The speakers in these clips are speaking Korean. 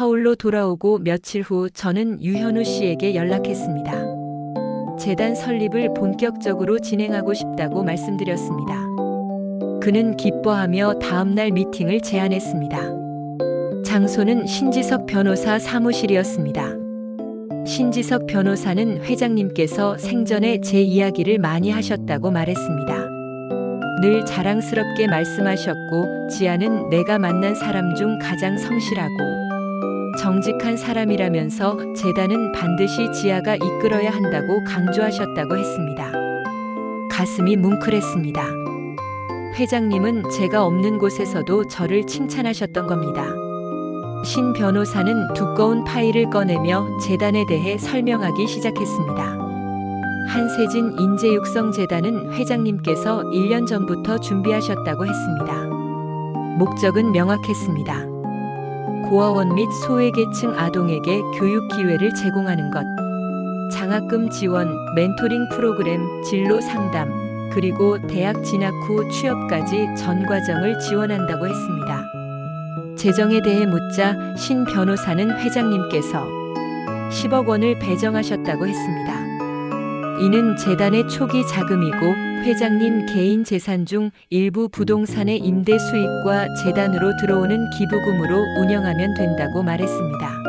서울로 돌아오고 며칠 후 저는 유현우 씨에게 연락했습니다. 재단 설립을 본격적으로 진행하고 싶다고 말씀드렸습니다. 그는 기뻐하며 다음날 미팅을 제안했습니다. 장소는 신지석 변호사 사무실이었습니다. 신지석 변호사는 회장님께서 생전에 제 이야기를 많이 하셨다고 말했습니다. 늘 자랑스럽게 말씀하셨고, 지아는 내가 만난 사람 중 가장 성실하고 정직한 사람이라면서 재단은 반드시 지아가 이끌어야 한다고 강조하셨다고 했습니다. 가슴이 뭉클했습니다. 회장님은 제가 없는 곳에서도 저를 칭찬하셨던 겁니다. 신 변호사는 두꺼운 파일을 꺼내며 재단에 대해 설명하기 시작했습니다. 한세진 인재육성재단은 회장님께서 1년 전부터 준비하셨다고 했습니다. 목적은 명확했습니다. 고아원 및 소외계층 아동에게 교육 기회를 제공하는 것, 장학금 지원, 멘토링 프로그램, 진로 상담, 그리고 대학 진학 후 취업까지 전 과정을 지원한다고 했습니다. 재정에 대해 묻자 신 변호사는 회장님께서 10억 원을 배정하셨다고 했습니다. 이는 재단의 초기 자금이고 회장님 개인 재산 중 일부 부동산의 임대 수익과 재단으로 들어오는 기부금으로 운영하면 된다고 말했습니다.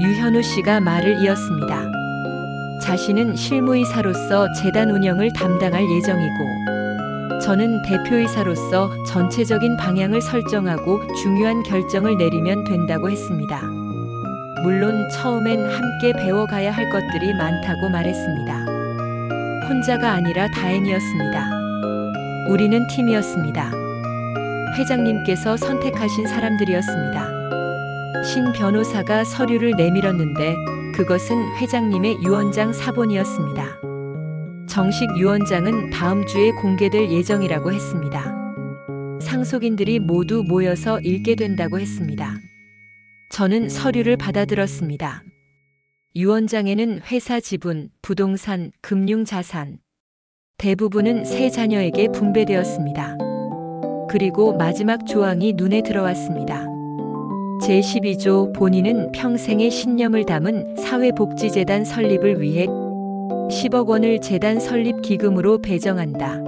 유현우 씨가 말을 이었습니다. 자신은 실무이사로서 재단 운영을 담당할 예정이고 저는 대표이사로서 전체적인 방향을 설정하고 중요한 결정을 내리면 된다고 했습니다. 물론 처음엔 함께 배워가야 할 것들이 많다고 말했습니다. 혼자가 아니라 다행이었습니다. 우리는 팀이었습니다. 회장님께서 선택하신 사람들이었습니다. 신 변호사가 서류를 내밀었는데 그것은 회장님의 유언장 사본이었습니다. 정식 유언장은 다음 주에 공개될 예정이라고 했습니다. 상속인들이 모두 모여서 읽게 된다고 했습니다. 저는 서류를 받아들었습니다. 유언장에는 회사 지분, 부동산, 금융자산, 대부분은 세 자녀에게 분배되었습니다. 그리고 마지막 조항이 눈에 들어왔습니다. 제12조 본인은 평생의 신념을 담은 사회복지재단 설립을 위해 10억 원을 재단 설립 기금으로 배정한다.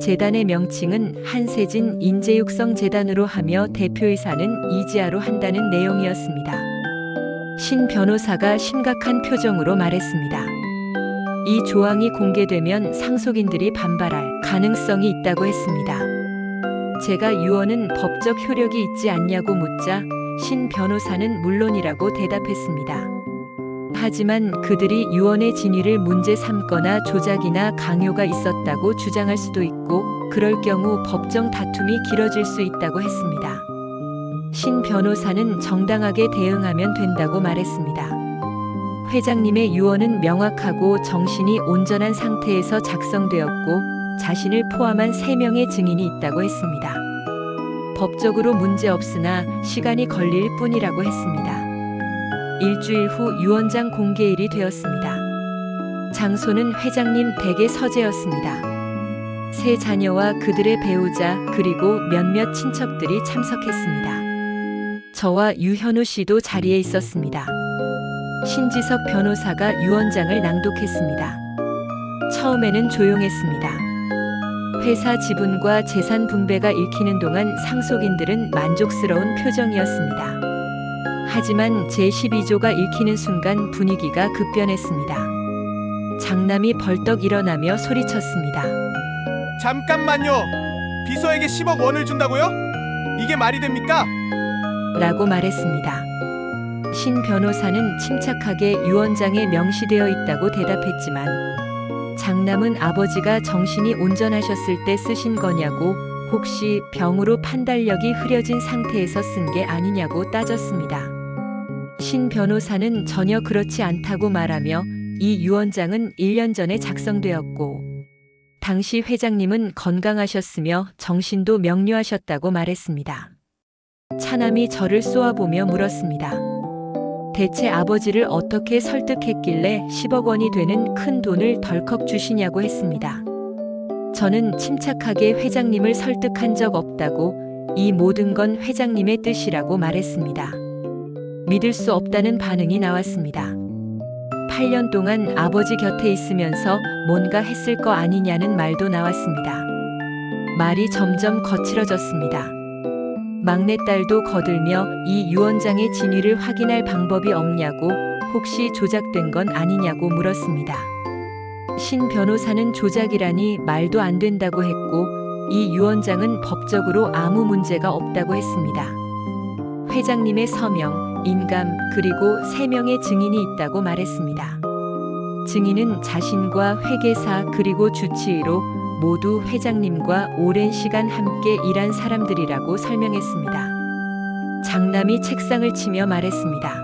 재단의 명칭은 한세진 인재육성재단으로 하며 대표이사는 이지아로 한다는 내용이었습니다. 신 변호사가 심각한 표정으로 말했습니다. 이 조항이 공개되면 상속인들이 반발할 가능성이 있다고 했습니다. 제가 유언은 법적 효력이 있지 않냐고 묻자 신 변호사는 물론이라고 대답했습니다. 하지만 그들이 유언의 진위를 문제 삼거나 조작이나 강요가 있었다고 주장할 수도 있고 그럴 경우 법정 다툼이 길어질 수 있다고 했습니다. 신 변호사는 정당하게 대응하면 된다고 말했습니다. 회장님의 유언은 명확하고 정신이 온전한 상태에서 작성되었고 자신을 포함한 3명의 증인이 있다고 했습니다. 법적으로 문제 없으나 시간이 걸릴 뿐이라고 했습니다. 일주일 후 유언장 공개일이 되었습니다. 장소는 회장님 댁의 서재였습니다. 세 자녀와 그들의 배우자 그리고 몇몇 친척들이 참석했습니다. 저와 유현우 씨도 자리에 있었습니다. 신지석 변호사가 유언장을 낭독했습니다. 처음에는 조용했습니다. 회사 지분과 재산 분배가 읽히는 동안 상속인들은 만족스러운 표정이었습니다. 하지만 제12조가 읽히는 순간 분위기가 급변했습니다. 장남이 벌떡 일어나며 소리쳤습니다. 잠깐만요. 비서에게 10억 원을 준다고요? 이게 말이 됩니까? 라고 말했습니다. 신 변호사는 침착하게 유언장에 명시되어 있다고 대답했지만 장남은 아버지가 정신이 온전하셨을 때 쓰신 거냐고 혹시 병으로 판단력이 흐려진 상태에서 쓴 게 아니냐고 따졌습니다. 신 변호사는 전혀 그렇지 않다고 말하며 이 유언장은 1년 전에 작성되었고 당시 회장님은 건강하셨으며 정신도 명료하셨다고 말했습니다. 차남이 저를 쏘아보며 물었습니다. 대체 아버지를 어떻게 설득했길래 10억 원이 되는 큰 돈을 덜컥 주시냐고 했습니다. 저는 침착하게 회장님을 설득한 적 없다고 이 모든 건 회장님의 뜻이라고 말했습니다. 믿을 수 없다는 반응이 나왔습니다. 8년 동안 아버지 곁에 있으면서 뭔가 했을 거 아니냐는 말도 나왔습니다. 말이 점점 거칠어졌습니다. 막내딸도 거들며 이 유언장의 진위를 확인할 방법이 없냐고 혹시 조작된 건 아니냐고 물었습니다. 신 변호사는 조작이라니 말도 안 된다고 했고 이 유언장은 법적으로 아무 문제가 없다고 했습니다. 회장님의 서명, 인감, 그리고 세 명의 증인이 있다고 말했습니다. 증인은 자신과 회계사 그리고 주치의로 모두 회장님과 오랜 시간 함께 일한 사람들이라고 설명했습니다. 장남이 책상을 치며 말했습니다.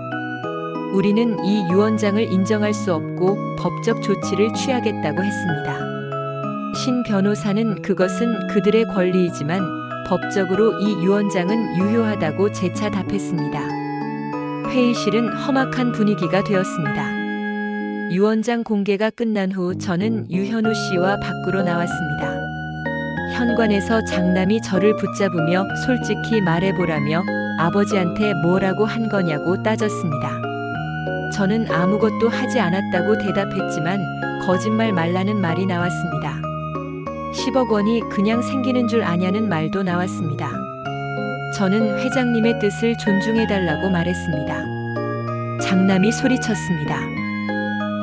우리는 이 유언장을 인정할 수 없고 법적 조치를 취하겠다고 했습니다. 신 변호사는 그것은 그들의 권리이지만 법적으로 이 유언장은 유효하다고 재차 답했습니다. 회의실은 험악한 분위기가 되었습니다. 유언장 공개가 끝난 후 저는 유현우 씨와 밖으로 나왔습니다. 현관에서 장남이 저를 붙잡으며 솔직히 말해보라며 아버지한테 뭐라고 한 거냐고 따졌습니다. 저는 아무것도 하지 않았다고 대답했지만 거짓말 말라는 말이 나왔습니다. 10억 원이 그냥 생기는 줄 아냐는 말도 나왔습니다. 저는 회장님의 뜻을 존중해달라고 말했습니다. 장남이 소리쳤습니다.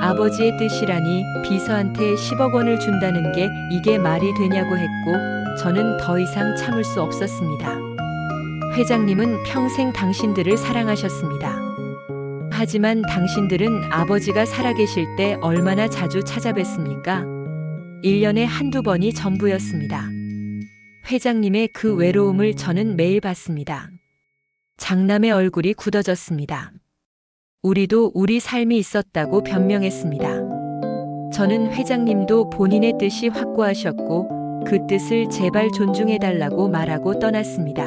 아버지의 뜻이라니 비서한테 10억 원을 준다는 게 이게 말이 되냐고 했고 저는 더 이상 참을 수 없었습니다. 회장님은 평생 당신들을 사랑하셨습니다. 하지만 당신들은 아버지가 살아계실 때 얼마나 자주 찾아뵀습니까? 1년에 한두 번이 전부였습니다. 회장님의 그 외로움을 저는 매일 봤습니다. 장남의 얼굴이 굳어졌습니다. 우리도 우리 삶이 있었다고 변명했습니다. 저는 회장님도 본인의 뜻이 확고하셨고 그 뜻을 제발 존중해달라고 말하고 떠났습니다.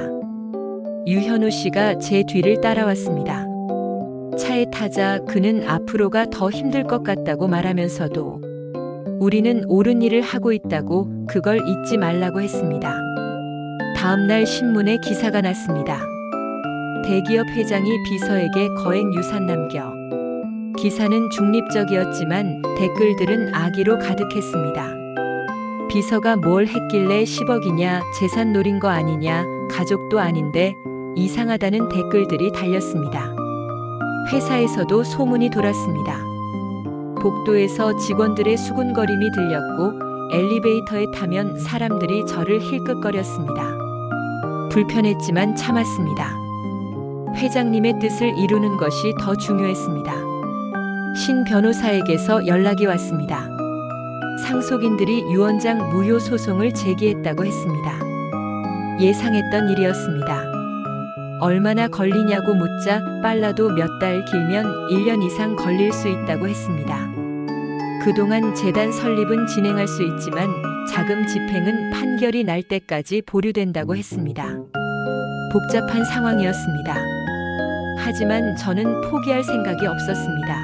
유현우 씨가 제 뒤를 따라왔습니다. 차에 타자 그는 앞으로가 더 힘들 것 같다고 말하면서도 우리는 옳은 일을 하고 있다고 그걸 잊지 말라고 했습니다. 다음날 신문에 기사가 났습니다. 대기업 회장이 비서에게 거액 유산 남겨. 기사는 중립적이었지만 댓글들은 악의로 가득했습니다. 비서가 뭘 했길래 10억이냐, 재산 노린 거 아니냐, 가족도 아닌데 이상하다는 댓글들이 달렸습니다. 회사에서도 소문이 돌았습니다. 복도에서 직원들의 수군거림이 들렸고 엘리베이터에 타면 사람들이 저를 힐끗거렸습니다. 불편했지만 참았습니다. 회장님의 뜻을 이루는 것이 더 중요했습니다. 신 변호사에게서 연락이 왔습니다. 상속인들이 유언장 무효 소송을 제기했다고 했습니다. 예상했던 일이었습니다. 얼마나 걸리냐고 묻자 빨라도 몇 달 길면 1년 이상 걸릴 수 있다고 했습니다. 그동안 재단 설립은 진행할 수 있지만 자금 집행은 판결이 날 때까지 보류된다고 했습니다. 복잡한 상황이었습니다. 하지만 저는 포기할 생각이 없었습니다.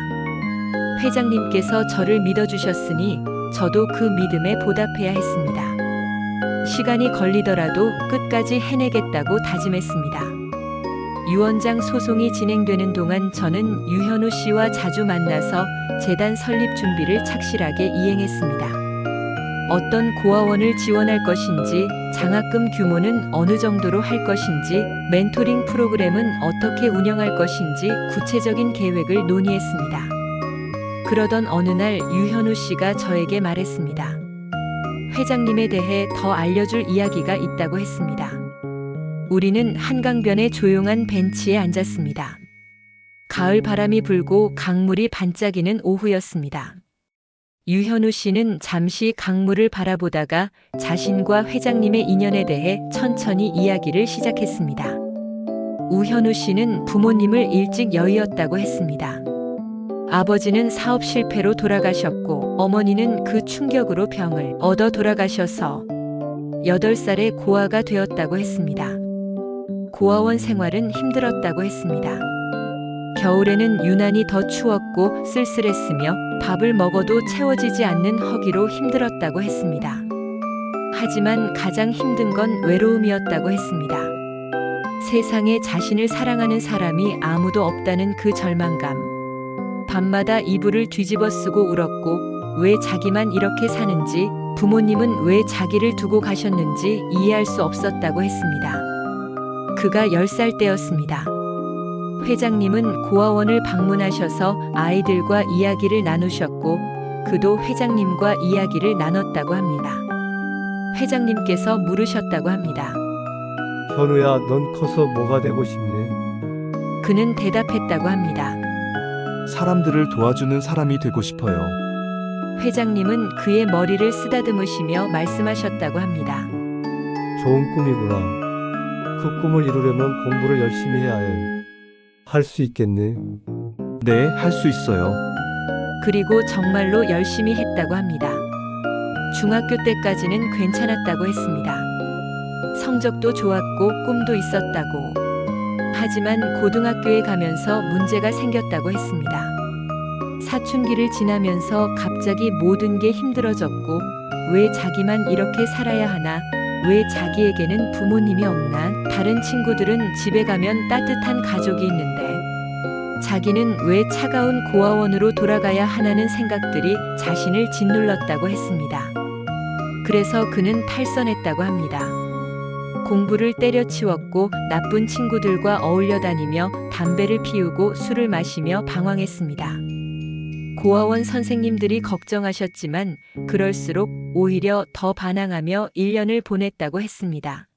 회장님께서 저를 믿어주셨으니 저도 그 믿음에 보답해야 했습니다. 시간이 걸리더라도 끝까지 해내겠다고 다짐했습니다. 유언장 소송이 진행되는 동안 저는 유현우 씨와 자주 만나서 재단 설립 준비를 착실하게 이행했습니다. 어떤 고아원을 지원할 것인지, 장학금 규모는 어느 정도로 할 것인지, 멘토링 프로그램은 어떻게 운영할 것인지 구체적인 계획을 논의했습니다. 그러던 어느 날 유현우 씨가 저에게 말했습니다. 회장님에 대해 더 알려줄 이야기가 있다고 했습니다. 우리는 한강변의 조용한 벤치에 앉았습니다. 가을 바람이 불고 강물이 반짝이는 오후였습니다. 유현우 씨는 잠시 강물을 바라보다가 자신과 회장님의 인연에 대해 천천히 이야기를 시작했습니다. 우현우 씨는 부모님을 일찍 여의었다고 했습니다. 아버지는 사업 실패로 돌아가셨고 어머니는 그 충격으로 병을 얻어 돌아가셔서 8살에 고아가 되었다고 했습니다. 고아원 생활은 힘들었다고 했습니다. 겨울에는 유난히 더 추웠고 쓸쓸했으며 밥을 먹어도 채워지지 않는 허기로 힘들었다고 했습니다. 하지만 가장 힘든 건 외로움이었다고 했습니다. 세상에 자신을 사랑하는 사람이 아무도 없다는 그 절망감. 밤마다 이불을 뒤집어 쓰고 울었고 왜 자기만 이렇게 사는지 부모님은 왜 자기를 두고 가셨는지 이해할 수 없었다고 했습니다. 그가 10살 때였습니다. 회장님은 고아원을 방문하셔서 아이들과 이야기를 나누셨고 그도 회장님과 이야기를 나눴다고 합니다. 회장님께서 물으셨다고 합니다. 현우야, 넌 커서 뭐가 되고 싶니? 그는 대답했다고 합니다. 사람들을 도와주는 사람이 되고 싶어요. 회장님은 그의 머리를 쓰다듬으시며 말씀하셨다고 합니다. 좋은 꿈이구나. 그 꿈을 이루려면 공부를 열심히 해야 해. 할 수 있겠니? 네, 할 수 있어요. 그리고 정말로 열심히 했다고 합니다. 중학교 때까지는 괜찮았다고 했습니다. 성적도 좋았고 꿈도 있었다고. 하지만 고등학교에 가면서 문제가 생겼다고 했습니다. 사춘기를 지나면서 갑자기 모든 게 힘들어졌고, 왜 자기만 이렇게 살아야 하나, 왜 자기에게는 부모님이 없나, 다른 친구들은 집에 가면 따뜻한 가족이 있는데, 자기는 왜 차가운 고아원으로 돌아가야 하나는 생각들이 자신을 짓눌렀다고 했습니다. 그래서 그는 탈선했다고 합니다. 공부를 때려치웠고 나쁜 친구들과 어울려 다니며 담배를 피우고 술을 마시며 방황했습니다. 고아원 선생님들이 걱정하셨지만 그럴수록 오히려 더 반항하며 1년을 보냈다고 했습니다.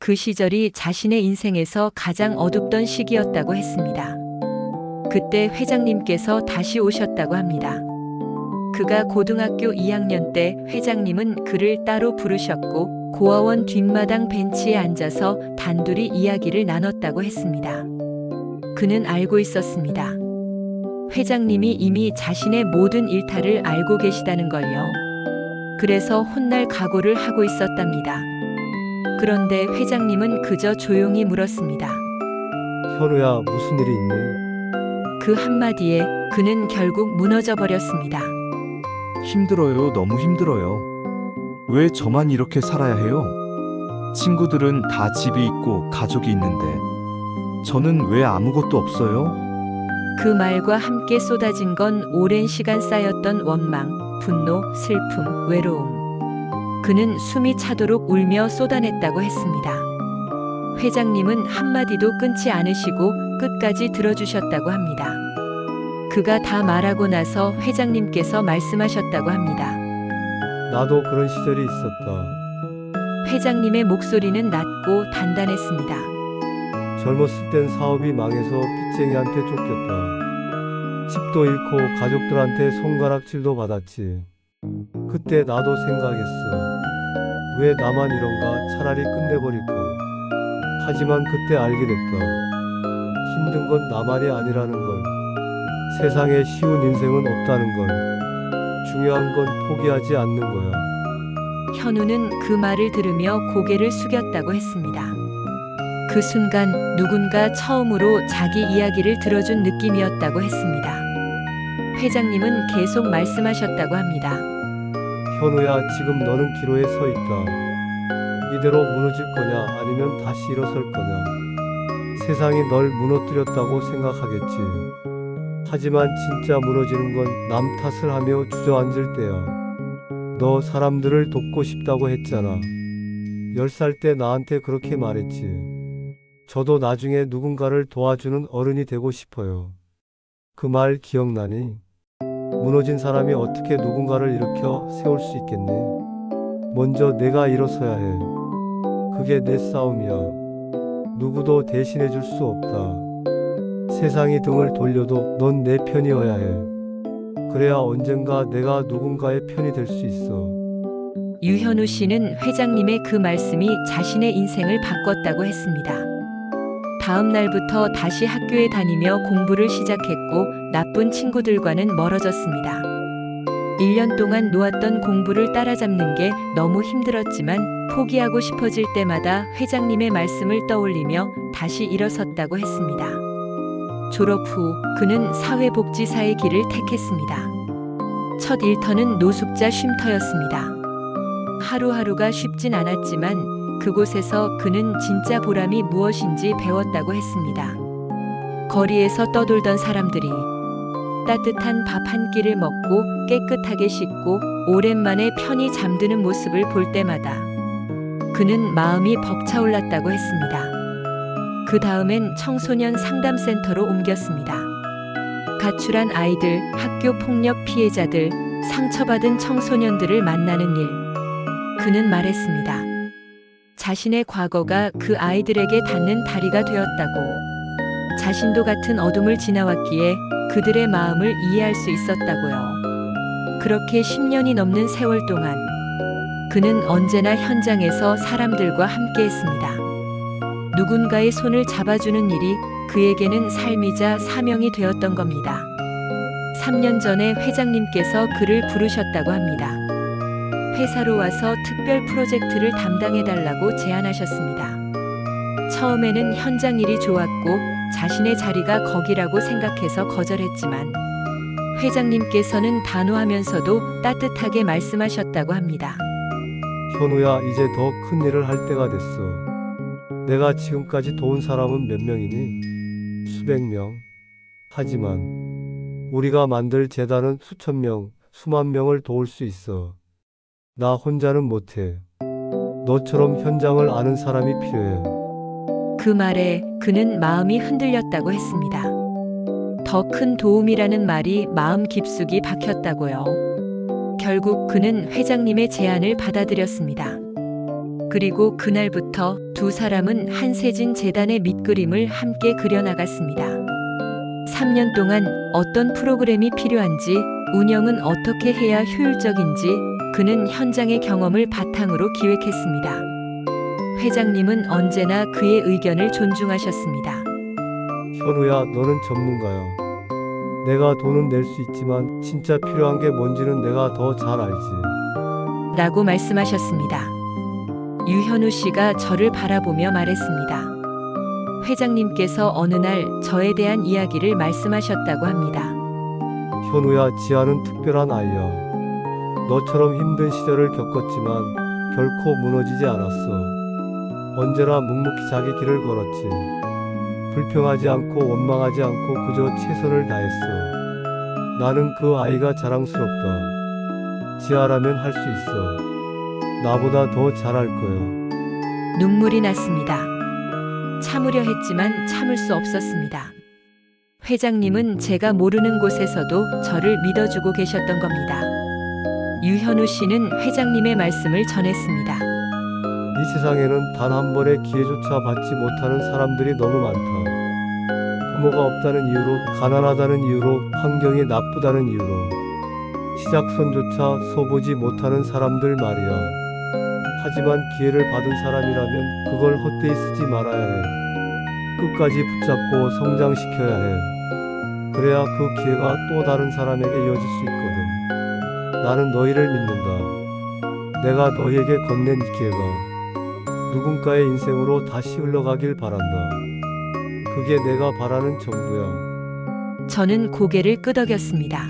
그 시절이 자신의 인생에서 가장 어둡던 시기였다고 했습니다. 그때 회장님께서 다시 오셨다고 합니다. 그가 고등학교 2학년 때 회장님은 그를 따로 부르셨고 고아원 뒷마당 벤치에 앉아서 단둘이 이야기를 나눴다고 했습니다. 그는 알고 있었습니다. 회장님이 이미 자신의 모든 일탈을 알고 계시다는 걸요. 그래서 혼날 각오를 하고 있었답니다. 그런데 회장님은 그저 조용히 물었습니다. 현우야, 무슨 일이 있니? 그 한마디에 그는 결국 무너져 버렸습니다. 힘들어요, 너무 힘들어요. 왜 저만 이렇게 살아야 해요? 친구들은 다 집이 있고 가족이 있는데 저는 왜 아무것도 없어요? 그 말과 함께 쏟아진 건 오랜 시간 쌓였던 원망, 분노, 슬픔, 외로움. 그는 숨이 차도록 울며 쏟아냈다고 했습니다. 회장님은 한마디도 끊지 않으시고 끝까지 들어주셨다고 합니다. 그가 다 말하고 나서 회장님께서 말씀하셨다고 합니다. 나도 그런 시절이 있었다. 회장님의 목소리는 낮고 단단했습니다. 젊었을 땐 사업이 망해서 빚쟁이한테 쫓겼다. 집도 잃고 가족들한테 손가락질도 받았지. 그때 나도 생각했어. 왜 나만 이런가 차라리 끝내버릴까. 하지만 그때 알게 됐다. 힘든 건 나만이 아니라는 걸. 세상에 쉬운 인생은 없다는 걸. 중요한 건 포기하지 않는 거야. 현우는 그 말을 들으며 고개를 숙였다고 했습니다. 그 순간 누군가 처음으로 자기 이야기를 들어준 느낌이었다고 했습니다. 회장님은 계속 말씀하셨다고 합니다. 현우야, 지금 너는 기로에 서 있다. 이대로 무너질 거냐, 아니면 다시 일어설 거냐. 세상이 널 무너뜨렸다고 생각하겠지. 하지만 진짜 무너지는 건 남 탓을 하며 주저앉을 때야. 너 사람들을 돕고 싶다고 했잖아. 열살때 나한테 그렇게 말했지. 저도 나중에 누군가를 도와주는 어른이 되고 싶어요. 그 말 기억나니? 무너진 사람이 어떻게 누군가를 일으켜 세울 수 있겠니? 먼저 내가 일어서야 해. 그게 내 싸움이야. 누구도 대신해 줄 수 없다. 세상이 등을 돌려도 넌 내 편이어야 해. 그래야 언젠가 내가 누군가의 편이 될 수 있어. 유현우 씨는 회장님의 그 말씀이 자신의 인생을 바꿨다고 했습니다. 다음 날부터 다시 학교에 다니며 공부를 시작했고 나쁜 친구들과는 멀어졌습니다. 1년 동안 놓았던 공부를 따라잡는 게 너무 힘들었지만 포기하고 싶어질 때마다 회장님의 말씀을 떠올리며 다시 일어섰다고 했습니다. 졸업 후 그는 사회복지사의 길을 택했습니다. 첫 일터는 노숙자 쉼터였습니다. 하루하루가 쉽진 않았지만 그곳에서 그는 진짜 보람이 무엇인지 배웠다고 했습니다. 거리에서 떠돌던 사람들이 따뜻한 밥 한 끼를 먹고 깨끗하게 씻고 오랜만에 편히 잠드는 모습을 볼 때마다 그는 마음이 벅차올랐다고 했습니다. 그 다음엔 청소년 상담센터로 옮겼습니다. 가출한 아이들, 학교 폭력 피해자들, 상처받은 청소년들을 만나는 일. 그는 말했습니다. 자신의 과거가 그 아이들에게 닿는 다리가 되었다고. 자신도 같은 어둠을 지나왔기에 그들의 마음을 이해할 수 있었다고요. 그렇게 10년이 넘는 세월 동안 그는 언제나 현장에서 사람들과 함께 했습니다. 누군가의 손을 잡아주는 일이 그에게는 삶이자 사명이 되었던 겁니다. 3년 전에 회장님께서 그를 부르셨다고 합니다. 회사로 와서 특별 프로젝트를 담당해달라고 제안하셨습니다. 처음에는 현장 일이 좋았고 자신의 자리가 거기라고 생각해서 거절했지만 회장님께서는 단호하면서도 따뜻하게 말씀하셨다고 합니다. 현우야, 이제 더 큰 일을 할 때가 됐어. 내가 지금까지 도운 사람은 몇 명이니? 수백 명. 하지만 우리가 만들 재단은 수천 명, 수만 명을 도울 수 있어. 나 혼자는 못해. 너처럼 현장을 아는 사람이 필요해. 그 말에 그는 마음이 흔들렸다고 했습니다. 더 큰 도움이라는 말이 마음 깊숙이 박혔다고요. 결국 그는 회장님의 제안을 받아들였습니다. 그리고 그날부터 두 사람은 한세진 재단의 밑그림을 함께 그려나갔습니다. 3년 동안 어떤 프로그램이 필요한지, 운영은 어떻게 해야 효율적인지 그는 현장의 경험을 바탕으로 기획했습니다. 회장님은 언제나 그의 의견을 존중하셨습니다. 현우야, 너는 전문가야. 내가 돈은 낼 수 있지만 진짜 필요한 게 뭔지는 내가 더 잘 알지. 라고 말씀하셨습니다. 유현우 씨가 저를 바라보며 말했습니다. 회장님께서 어느 날 저에 대한 이야기를 말씀하셨다고 합니다. 현우야, 지아는 특별한 아이야. 너처럼 힘든 시절을 겪었지만 결코 무너지지 않았어. 언제나 묵묵히 자기 길을 걸었지. 불평하지 않고 원망하지 않고 그저 최선을 다했어. 나는 그 아이가 자랑스럽다. 지아라면 할 수 있어. 나보다 더 잘할 거야. 눈물이 났습니다. 참으려 했지만 참을 수 없었습니다. 회장님은 제가 모르는 곳에서도 저를 믿어주고 계셨던 겁니다. 유현우 씨는 회장님의 말씀을 전했습니다. 이 세상에는 단 한 번의 기회조차 받지 못하는 사람들이 너무 많다. 부모가 없다는 이유로, 가난하다는 이유로, 환경이 나쁘다는 이유로, 시작선조차 서보지 못하는 사람들 말이야. 하지만 기회를 받은 사람이라면 그걸 헛되이 쓰지 말아야 해. 끝까지 붙잡고 성장시켜야 해. 그래야 그 기회가 또 다른 사람에게 이어질 수 있거든. 나는 너희를 믿는다. 내가 너희에게 건넨 이 기회가 누군가의 인생으로 다시 흘러가길 바란다. 그게 내가 바라는 전부야. 저는 고개를 끄덕였습니다.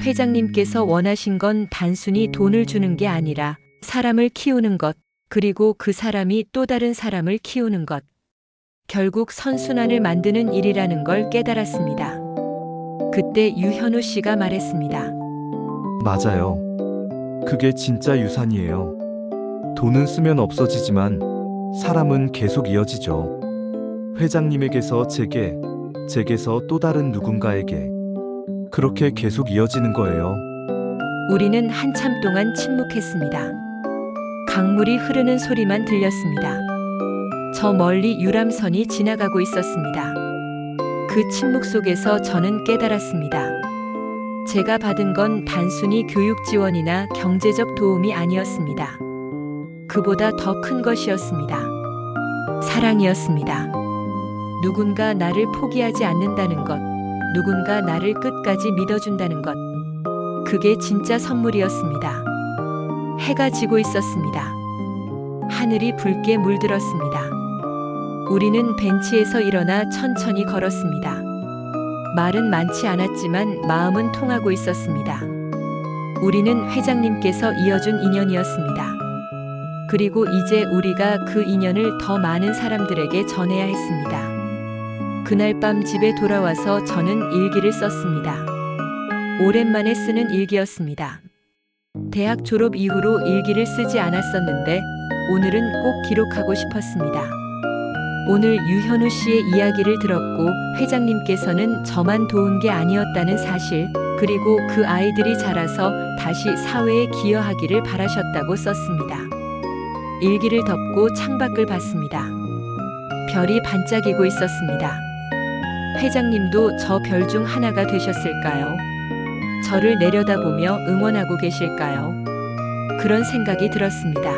회장님께서 원하신 건 단순히 돈을 주는 게 아니라 사람을 키우는 것, 그리고 그 사람이 또 다른 사람을 키우는 것. 결국 선순환을 만드는 일이라는 걸 깨달았습니다. 그때 유현우 씨가 말했습니다. 맞아요. 그게 진짜 유산이에요. 돈은 쓰면 없어지지만 사람은 계속 이어지죠. 회장님에게서 제게, 제게서 또 다른 누군가에게. 그렇게 계속 이어지는 거예요. 우리는 한참 동안 침묵했습니다. 강물이 흐르는 소리만 들렸습니다. 저 멀리 유람선이 지나가고 있었습니다. 그 침묵 속에서 저는 깨달았습니다. 제가 받은 건 단순히 교육 지원이나 경제적 도움이 아니었습니다. 그보다 더 큰 것이었습니다. 사랑이었습니다. 누군가 나를 포기하지 않는다는 것, 누군가 나를 끝까지 믿어준다는 것. 그게 진짜 선물이었습니다. 해가 지고 있었습니다. 하늘이 붉게 물들었습니다. 우리는 벤치에서 일어나 천천히 걸었습니다. 말은 많지 않았지만 마음은 통하고 있었습니다. 우리는 회장님께서 이어준 인연이었습니다. 그리고 이제 우리가 그 인연을 더 많은 사람들에게 전해야 했습니다. 그날 밤 집에 돌아와서 저는 일기를 썼습니다. 오랜만에 쓰는 일기였습니다. 대학 졸업 이후로 일기를 쓰지 않았었는데 오늘은 꼭 기록하고 싶었습니다. 오늘 유현우 씨의 이야기를 들었고 회장님께서는 저만 도운 게 아니었다는 사실, 그리고 그 아이들이 자라서 다시 사회에 기여하기를 바라셨다고 썼습니다. 일기를 덮고 창밖을 봤습니다. 별이 반짝이고 있었습니다. 회장님도 저 별 중 하나가 되셨을까요? 저를 내려다보며 응원하고 계실까요? 그런 생각이 들었습니다.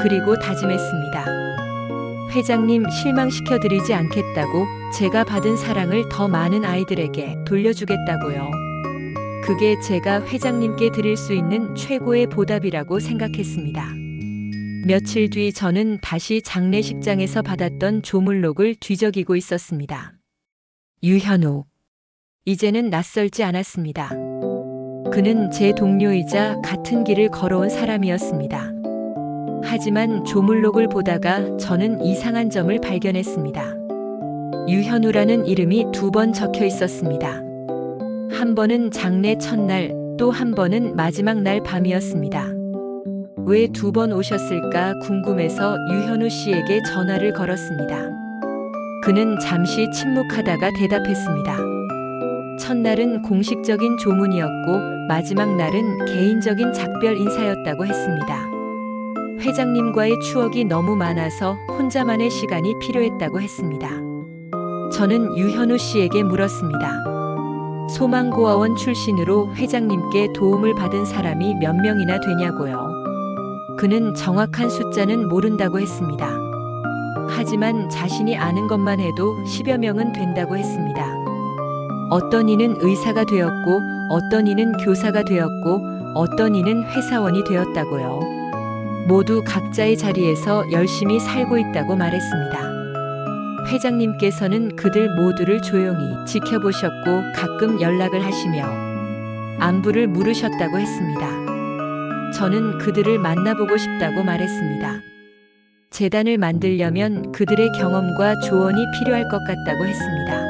그리고 다짐했습니다. 회장님 실망시켜드리지 않겠다고 제가 받은 사랑을 더 많은 아이들에게 돌려주겠다고요. 그게 제가 회장님께 드릴 수 있는 최고의 보답이라고 생각했습니다. 며칠 뒤 저는 다시 장례식장에서 받았던 조물록을 뒤적이고 있었습니다. 유현우. 이제는 낯설지 않았습니다. 그는 제 동료이자 같은 길을 걸어온 사람이었습니다. 하지만 조물록을 보다가 저는 이상한 점을 발견했습니다. 유현우라는 이름이 두 번 적혀 있었습니다. 한 번은 장례 첫날, 또 한 번은 마지막 날 밤이었습니다. 왜 두 번 오셨을까 궁금해서 유현우 씨에게 전화를 걸었습니다. 그는 잠시 침묵하다가 대답했습니다. 첫날은 공식적인 조문이었고 마지막 날은 개인적인 작별 인사였다고 했습니다. 회장님과의 추억이 너무 많아서 혼자만의 시간이 필요했다고 했습니다. 저는 유현우 씨에게 물었습니다. 소망고아원 출신으로 회장님께 도움을 받은 사람이 몇 명이나 되냐고요. 그는 정확한 숫자는 모른다고 했습니다. 하지만 자신이 아는 것만 해도 10여 명은 된다고 했습니다. 어떤 이는 의사가 되었고, 어떤 이는 교사가 되었고, 어떤 이는 회사원이 되었다고요. 모두 각자의 자리에서 열심히 살고 있다고 말했습니다. 회장님께서는 그들 모두를 조용히 지켜보셨고 가끔 연락을 하시며 안부를 물으셨다고 했습니다. 저는 그들을 만나보고 싶다고 말했습니다. 재단을 만들려면 그들의 경험과 조언이 필요할 것 같다고 했습니다.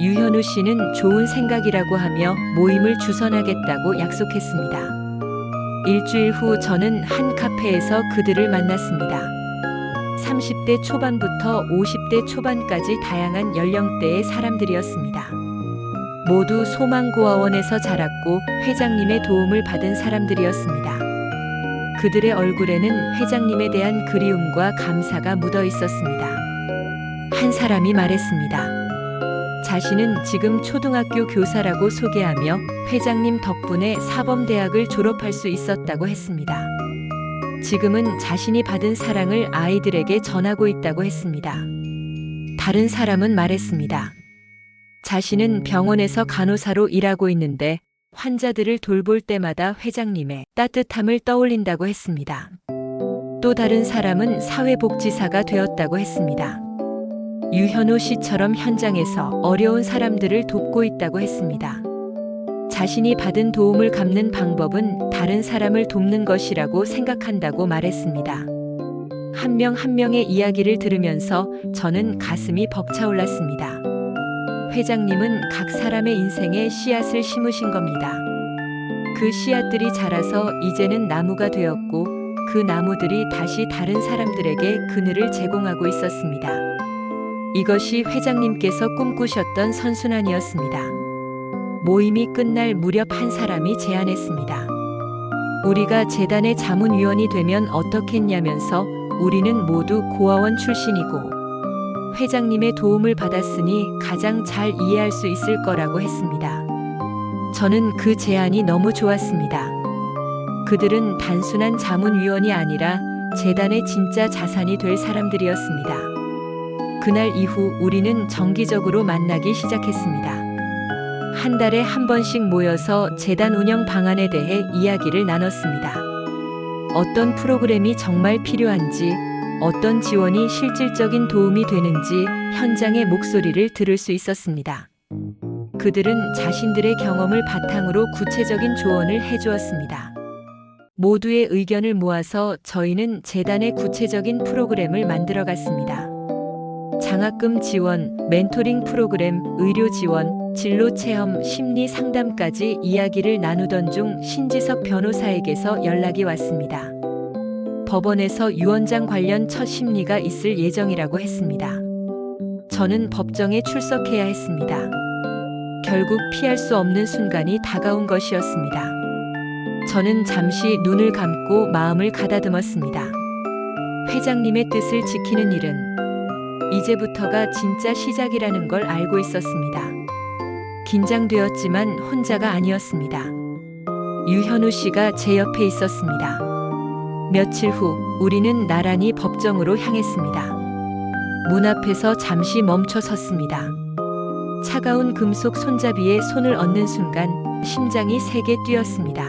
유현우 씨는 좋은 생각이라고 하며 모임을 주선하겠다고 약속했습니다. 일주일 후 저는 한 카페에서 그들을 만났습니다. 30대 초반부터 50대 초반까지 다양한 연령대의 사람들이었습니다. 모두 소망고아원에서 자랐고 회장님의 도움을 받은 사람들이었습니다. 그들의 얼굴에는 회장님에 대한 그리움과 감사가 묻어 있었습니다. 한 사람이 말했습니다. 자신은 지금 초등학교 교사라고 소개하며 회장님 덕분에 사범대학을 졸업할 수 있었다고 했습니다. 지금은 자신이 받은 사랑을 아이들에게 전하고 있다고 했습니다. 다른 사람은 말했습니다. 자신은 병원에서 간호사로 일하고 있는데 환자들을 돌볼 때마다 회장님의 따뜻함을 떠올린다고 했습니다. 또 다른 사람은 사회복지사가 되었다고 했습니다. 유현우 씨처럼 현장에서 어려운 사람들을 돕고 있다고 했습니다. 자신이 받은 도움을 갚는 방법은 다른 사람을 돕는 것이라고 생각한다고 말했습니다. 한명한 명의 이야기를 들으면서 저는 가슴이 벅차올랐습니다. 회장님은 각 사람의 인생에 씨앗을 심으신 겁니다. 그 씨앗들이 자라서 이제는 나무가 되었고 그 나무들이 다시 다른 사람들에게 그늘을 제공하고 있었습니다. 이것이 회장님께서 꿈꾸셨던 선순환이었습니다. 모임이 끝날 무렵 한 사람이 제안했습니다. 우리가 재단의 자문위원이 되면 어떻겠냐면서 우리는 모두 고아원 출신이고 회장님의 도움을 받았으니 가장 잘 이해할 수 있을 거라고 했습니다. 저는 그 제안이 너무 좋았습니다. 그들은 단순한 자문위원이 아니라 재단의 진짜 자산이 될 사람들이었습니다. 그날 이후 우리는 정기적으로 만나기 시작했습니다. 한 달에 한 번씩 모여서 재단 운영 방안에 대해 이야기를 나눴습니다. 어떤 프로그램이 정말 필요한지, 어떤 지원이 실질적인 도움이 되는지 현장의 목소리를 들을 수 있었습니다. 그들은 자신들의 경험을 바탕으로 구체적인 조언을 해주었습니다. 모두의 의견을 모아서 저희는 재단의 구체적인 프로그램을 만들어 갔습니다. 장학금 지원, 멘토링 프로그램, 의료 지원, 진로 체험, 심리 상담까지 이야기를 나누던 중 신지석 변호사에게서 연락이 왔습니다. 법원에서 유언장 관련 첫 심리가 있을 예정이라고 했습니다. 저는 법정에 출석해야 했습니다. 결국 피할 수 없는 순간이 다가온 것이었습니다. 저는 잠시 눈을 감고 마음을 가다듬었습니다. 회장님의 뜻을 지키는 일은 이제부터가 진짜 시작이라는 걸 알고 있었습니다. 긴장되었지만 혼자가 아니었습니다. 유현우 씨가 제 옆에 있었습니다. 며칠 후 우리는 나란히 법정으로 향했습니다. 문 앞에서 잠시 멈춰 섰습니다. 차가운 금속 손잡이에 손을 얹는 순간 심장이 세게 뛰었습니다.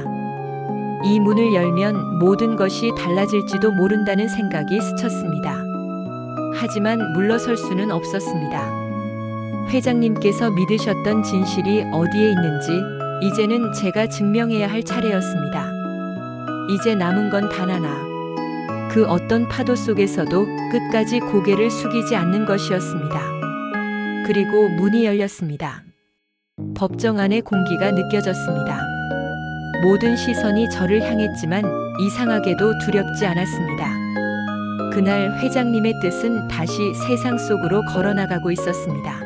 이 문을 열면 모든 것이 달라질지도 모른다는 생각이 스쳤습니다. 하지만 물러설 수는 없었습니다. 회장님께서 믿으셨던 진실이 어디에 있는지 이제는 제가 증명해야 할 차례였습니다. 이제 남은 건 단 하나. 그 어떤 파도 속에서도 끝까지 고개를 숙이지 않는 것이었습니다. 그리고 문이 열렸습니다. 법정 안의 공기가 느껴졌습니다. 모든 시선이 저를 향했지만 이상하게도 두렵지 않았습니다. 그날 회장님의 뜻은 다시 세상 속으로 걸어나가고 있었습니다.